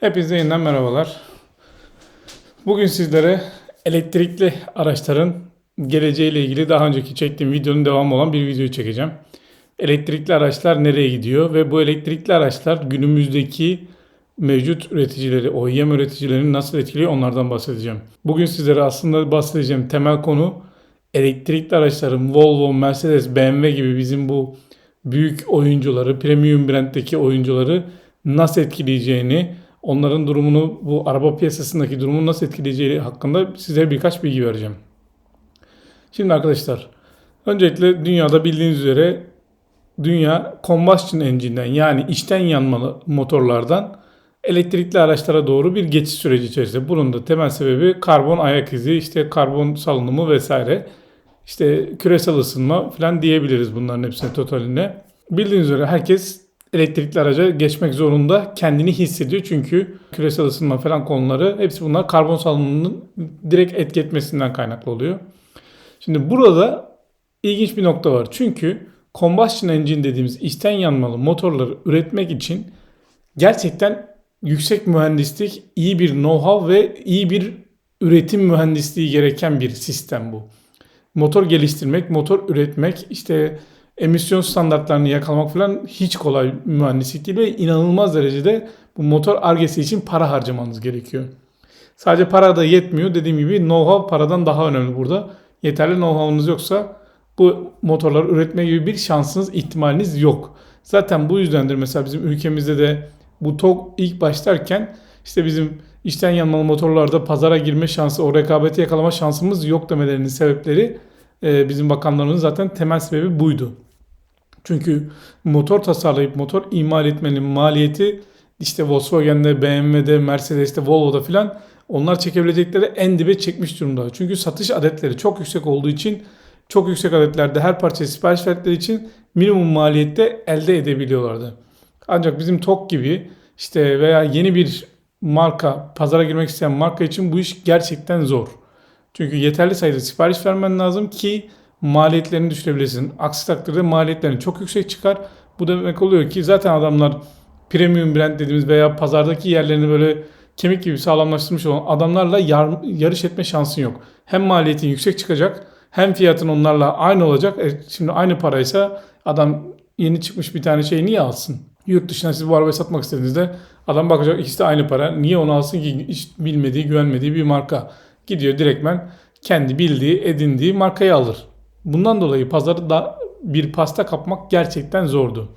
Hepinize yeniden merhabalar. Bugün sizlere elektrikli araçların geleceğiyle ilgili daha önceki çektiğim videonun devamı olan bir videoyu çekeceğim. Elektrikli araçlar nereye gidiyor ve bu elektrikli araçlar günümüzdeki mevcut üreticileri, OEM üreticilerini nasıl etkiliyor onlardan bahsedeceğim. Bugün sizlere aslında bahsedeceğim temel konu elektrikli araçların Volvo, Mercedes, BMW gibi bizim bu büyük oyuncuları, premium brandteki oyuncuları nasıl etkileyeceğini, onların durumunu, bu araba piyasasındaki durumunu nasıl etkileyeceği hakkında size birkaç bilgi vereceğim. Şimdi arkadaşlar, öncelikle dünyada bildiğiniz üzere dünya combustion engine'den yani içten yanmalı motorlardan elektrikli araçlara doğru bir geçiş süreci içerisinde. Bunun da temel sebebi karbon ayak izi, işte karbon salınımı vesaire. İşte küresel ısınma falan diyebiliriz bunların hepsine totaline. Bildiğiniz üzere herkes elektrikli araca geçmek zorunda kendini hissediyor. Çünkü küresel ısınma falan konuları hepsi bunlar karbon salınımının direkt etki etmesinden kaynaklı oluyor. Şimdi burada ilginç bir nokta var. Çünkü combustion engine dediğimiz içten yanmalı motorları üretmek için gerçekten yüksek mühendislik, iyi bir know-how ve iyi bir üretim mühendisliği gereken bir sistem bu. Motor geliştirmek, motor üretmek, işte emisyon standartlarını yakalamak falan hiç kolay mühendislik değil ve inanılmaz derecede bu motor argesi için para harcamanız gerekiyor. Sadece para da yetmiyor. Dediğim gibi know-how paradan daha önemli burada. Yeterli know-how'unuz yoksa bu motorları üretme gibi bir şansınız, ihtimaliniz yok. Zaten bu yüzdendir mesela bizim ülkemizde de bu TOG ilk başlarken işte bizim içten yanmalı motorlarda pazara girme şansı, o rekabeti yakalama şansımız yok demelerinin sebepleri e, bizim bakanlarımızın zaten temel sebebi buydu. Çünkü motor tasarlayıp motor imal etmenin maliyeti işte Volkswagen'de, BMW'de, Mercedes'te, Volvo'da filan onlar çekebilecekleri en dibe çekmiş durumda. Çünkü satış adetleri çok yüksek olduğu için çok yüksek adetlerde her parçayı sipariş verdikleri için minimum maliyette elde edebiliyorlardı. Ancak bizim TOK gibi işte veya yeni bir marka, pazara girmek isteyen marka için bu iş gerçekten zor. Çünkü yeterli sayıda sipariş vermen lazım ki maliyetlerini düşürebilirsin. Aksi takdirde maliyetlerin çok yüksek çıkar. Bu demek oluyor ki zaten adamlar premium brand dediğimiz veya pazardaki yerlerini böyle kemik gibi sağlamlaştırmış olan adamlarla yar, yarış etme şansın yok. Hem maliyetin yüksek çıkacak hem fiyatın onlarla aynı olacak. E, şimdi aynı paraysa adam yeni çıkmış bir tane şey niye alsın? Yurt dışına siz bu arabayı satmak istediğinizde adam bakacak ikisi de aynı para. Niye onu alsın ki hiç bilmediği, güvenmediği bir marka. Gidiyor direktmen kendi bildiği, edindiği markayı alır. Bundan dolayı pazarda bir pasta kapmak gerçekten zordu.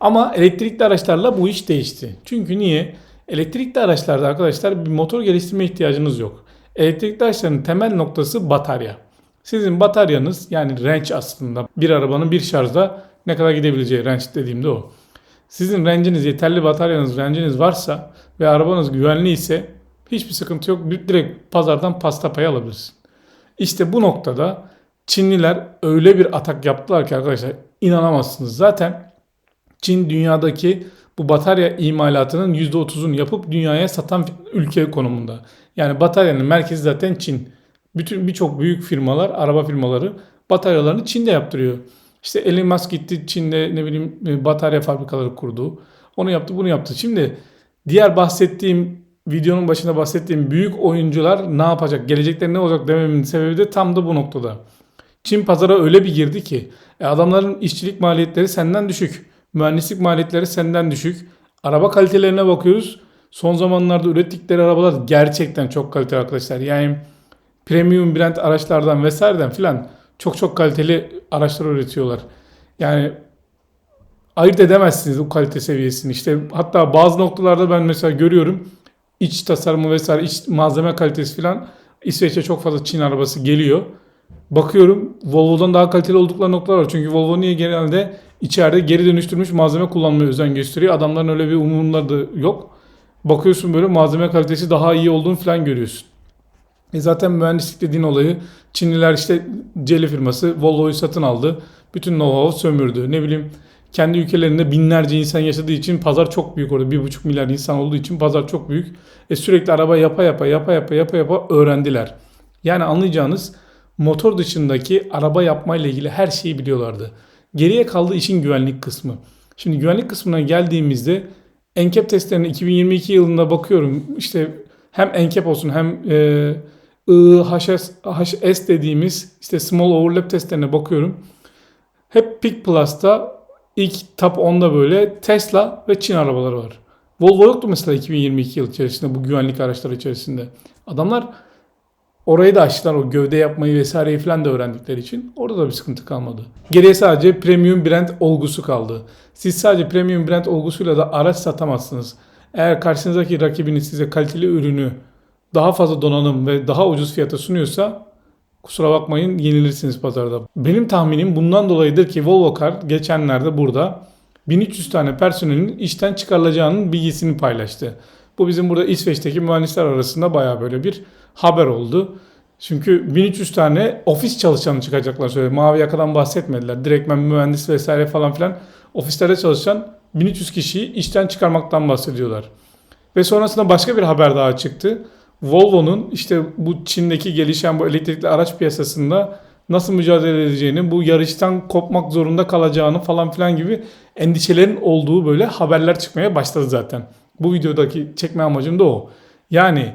Ama elektrikli araçlarla bu iş değişti. Çünkü niye? Elektrikli araçlarda arkadaşlar bir motor geliştirme ihtiyacınız yok. Elektrikli araçların temel noktası batarya. Sizin bataryanız yani range aslında bir arabanın bir şarjda ne kadar gidebileceği range dediğimde o. Sizin range'iniz yeterli bataryanız range'iniz varsa ve arabanız güvenli ise hiçbir sıkıntı yok. Direkt pazardan pasta payı alabilirsin. İşte bu noktada Çinliler öyle bir atak yaptılar ki arkadaşlar inanamazsınız. Zaten Çin dünyadaki bu batarya imalatının %30'unu yapıp dünyaya satan ülke konumunda. Yani bataryanın merkezi zaten Çin. Bütün birçok büyük firmalar, araba firmaları bataryalarını Çin'de yaptırıyor. İşte Elon Musk gitti Çin'de ne bileyim e, batarya fabrikaları kurdu. Onu yaptı, bunu yaptı. Şimdi diğer bahsettiğim videonun başında bahsettiğim büyük oyuncular ne yapacak, gelecekleri ne olacak dememin sebebi de tam da bu noktada. Çin pazara öyle bir girdi ki e, adamların işçilik maliyetleri senden düşük. Mühendislik maliyetleri senden düşük. Araba kalitelerine bakıyoruz. Son zamanlarda ürettikleri arabalar gerçekten çok kaliteli arkadaşlar. Yani premium brand araçlardan vesaireden filan çok çok kaliteli araçlar üretiyorlar. Yani ayırt edemezsiniz o kalite seviyesini. İşte hatta bazı noktalarda ben mesela görüyorum iç tasarımı vesaire iç malzeme kalitesi filan İsveç'e çok fazla Çin arabası geliyor. Bakıyorum Volvo'dan daha kaliteli oldukları noktalar var. Çünkü Volvo niye genelde içeride geri dönüştürmüş malzeme kullanmaya özen gösteriyor. Adamların öyle bir umurunda da yok. Bakıyorsun böyle malzeme kalitesi daha iyi olduğunu falan görüyorsun. E zaten mühendislik dediğin olayı Çinliler işte Celi firması Volvo'yu satın aldı. Bütün know-how'u sömürdü. Ne bileyim kendi ülkelerinde binlerce insan yaşadığı için pazar çok büyük orada. Bir buçuk milyar insan olduğu için pazar çok büyük. E sürekli araba yapa yapa yapa yapa yapa yapa öğrendiler. Yani anlayacağınız motor dışındaki araba yapmayla ilgili her şeyi biliyorlardı. Geriye kaldı işin güvenlik kısmı. Şimdi güvenlik kısmına geldiğimizde NCAP testlerine 2022 yılında bakıyorum. İşte hem NCAP olsun hem e, IHS HS dediğimiz işte small overlap testlerine bakıyorum. Hep Peak Plus'ta ilk top 10'da böyle Tesla ve Çin arabaları var. Volvo yoktu mesela 2022 yıl içerisinde bu güvenlik araçları içerisinde. Adamlar orayı da açtılar o gövde yapmayı vesaireyi falan da öğrendikleri için. Orada da bir sıkıntı kalmadı. Geriye sadece premium brand olgusu kaldı. Siz sadece premium brand olgusuyla da araç satamazsınız. Eğer karşınızdaki rakibiniz size kaliteli ürünü daha fazla donanım ve daha ucuz fiyata sunuyorsa kusura bakmayın yenilirsiniz pazarda. Benim tahminim bundan dolayıdır ki Volvo Car geçenlerde burada 1300 tane personelin işten çıkarılacağının bilgisini paylaştı. Bu bizim burada İsveç'teki mühendisler arasında baya böyle bir haber oldu. Çünkü 1300 tane ofis çalışanı çıkacaklar söyledi. Mavi yakadan bahsetmediler. Direktmen mühendis vesaire falan filan ofislerde çalışan 1300 kişiyi işten çıkarmaktan bahsediyorlar. Ve sonrasında başka bir haber daha çıktı. Volvo'nun işte bu Çin'deki gelişen bu elektrikli araç piyasasında nasıl mücadele edeceğini, bu yarıştan kopmak zorunda kalacağını falan filan gibi endişelerin olduğu böyle haberler çıkmaya başladı zaten. Bu videodaki çekme amacım da o. Yani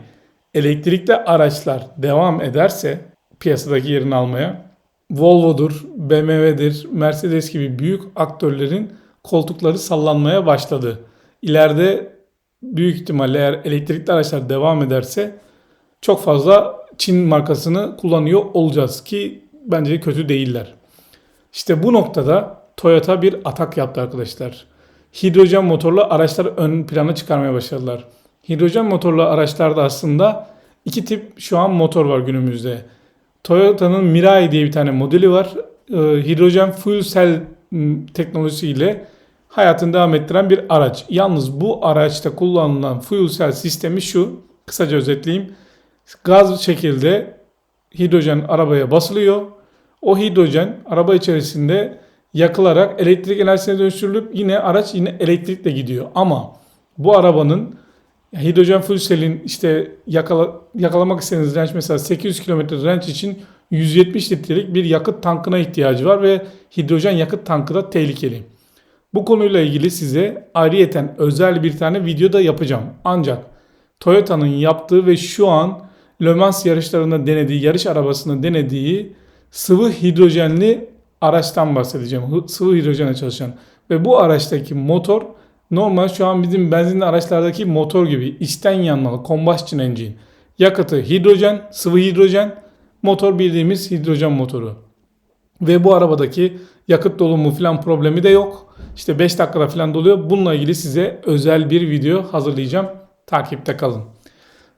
elektrikli araçlar devam ederse piyasadaki yerini almaya Volvo'dur, BMW'dir, Mercedes gibi büyük aktörlerin koltukları sallanmaya başladı. İleride büyük ihtimalle eğer elektrikli araçlar devam ederse çok fazla Çin markasını kullanıyor olacağız ki bence kötü değiller. İşte bu noktada Toyota bir atak yaptı arkadaşlar. Hidrojen motorlu araçlar ön plana çıkarmaya başladılar. Hidrojen motorlu araçlarda aslında iki tip şu an motor var günümüzde. Toyota'nın Mirai diye bir tane modeli var. Ee, hidrojen fuel cell teknolojisiyle hayatını devam ettiren bir araç. Yalnız bu araçta kullanılan fuel cell sistemi şu. Kısaca özetleyeyim. Gaz şekilde hidrojen arabaya basılıyor. O hidrojen araba içerisinde yakılarak elektrik enerjisine dönüştürülüp yine araç yine elektrikle gidiyor. Ama bu arabanın hidrojen fuel cell'in işte yakala, yakalamak istediğiniz range mesela 800 km range için 170 litrelik bir yakıt tankına ihtiyacı var ve hidrojen yakıt tankı da tehlikeli. Bu konuyla ilgili size ayrıyeten özel bir tane video da yapacağım. Ancak Toyota'nın yaptığı ve şu an Le Mans yarışlarında denediği, yarış arabasında denediği sıvı hidrojenli araçtan bahsedeceğim. Sıvı hidrojenle çalışan. Ve bu araçtaki motor normal şu an bizim benzinli araçlardaki motor gibi içten yanmalı combustion engine. Yakıtı hidrojen, sıvı hidrojen, motor bildiğimiz hidrojen motoru. Ve bu arabadaki yakıt dolumu falan problemi de yok. İşte 5 dakikada falan doluyor. Bununla ilgili size özel bir video hazırlayacağım. Takipte kalın.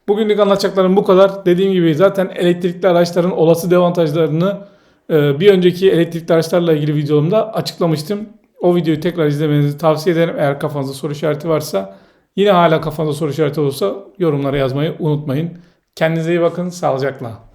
Bugünlük anlatacaklarım bu kadar. Dediğim gibi zaten elektrikli araçların olası dezavantajlarını e, bir önceki elektrikli araçlarla ilgili videomda açıklamıştım. O videoyu tekrar izlemenizi tavsiye ederim. Eğer kafanızda soru işareti varsa yine hala kafanızda soru işareti olursa yorumlara yazmayı unutmayın. Kendinize iyi bakın. Sağlıcakla.